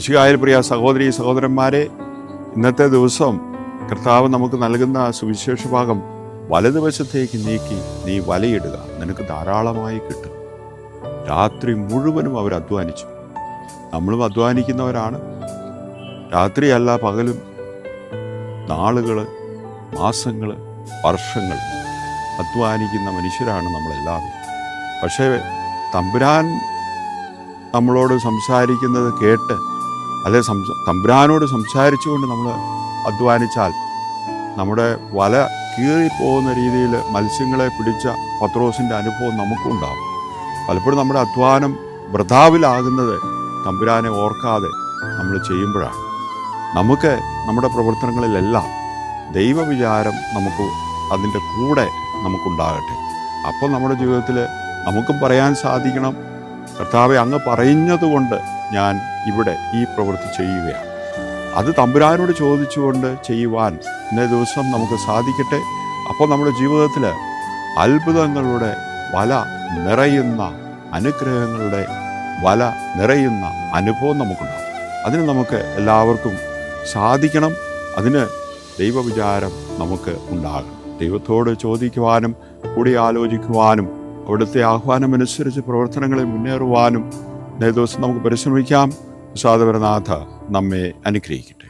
ശിശുകായ പ്രിയ സഹോദരി സഹോദരന്മാരെ ഇന്നത്തെ ദിവസം കർത്താവ് നമുക്ക് നൽകുന്ന സുവിശേഷ ഭാഗം വലതുവശത്തേക്ക് നീക്കി നീ വലയിടുക. നിനക്ക് ധാരാളമായി കിട്ടും. രാത്രി മുഴുവനും അവർ അധ്വാനിച്ചു. നമ്മളും അധ്വാനിക്കുന്നവരാണ്. രാത്രിയല്ല പകലും നാളുകൾ മാസങ്ങൾ വർഷങ്ങൾ അധ്വാനിക്കുന്ന മനുഷ്യരാണ് നമ്മളെല്ലാവരും. പക്ഷേ തമ്പുരാൻ നമ്മളോട് സംസാരിക്കുന്നത് കേട്ട് അല്ലെ തമ്പുരാനോട് സംസാരിച്ചുകൊണ്ട് നമ്മൾ അധ്വാനിച്ചാൽ നമ്മുടെ വല കീറിപ്പോകുന്ന രീതിയിൽ മത്സ്യങ്ങളെ പിടിച്ച പത്രോസിന്റെ അനുഭവം നമുക്കും ഉണ്ടാകും പലപ്പോഴും നമ്മുടെ അധ്വാനം വൃഥാവിലാകുന്നത് തമ്പുരാനെ ഓർക്കാതെ നമ്മൾ ചെയ്യുമ്പോഴാണ്. നമുക്ക് നമ്മുടെ പ്രവർത്തനങ്ങളിലെല്ലാം ദൈവവിചാരം നമുക്ക് അതിന്റെ കൂടെ നമുക്കുണ്ടാകട്ടെ. അപ്പോൾ നമ്മുടെ ജീവിതത്തിൽ നമുക്കും പറയാൻ സാധിക്കണം. കർത്താവെ അങ്ങ് പറയുന്നതുകൊണ്ട് ഞാൻ ഇവിടെ ഈ പ്രവൃത്തി ചെയ്യുകയാണ്. അത് തമ്പുരാനോട് ചോദിച്ചുകൊണ്ട് ചെയ്യുവാൻ ഇന്നേ ദിവസം നമുക്ക് സാധിക്കട്ടെ. അപ്പോൾ നമ്മുടെ ജീവിതത്തിൽ അത്ഭുതങ്ങളുടെ വല നിറയുന്ന അനുഗ്രഹങ്ങളുടെ വല നിറയുന്ന അനുഭവം നമുക്കുണ്ടാകും. അതിന് നമുക്ക് എല്ലാവർക്കും സാധിക്കണം. അതിന് ദൈവവിചാരം നമുക്ക് ഉണ്ടാകണം. ദൈവത്തോട് ചോദിക്കുവാനും കൂടി ആലോചിക്കുവാനും അവിടുത്തെ ആഹ്വാനമനുസരിച്ച് പ്രവർത്തനങ്ങളെ മുന്നേറുവാനും ദിവസം നമുക്ക് പരിശ്രമിക്കാം. സാധവരനാഥ നമ്മെ അനുഗ്രഹിക്കട്ടെ.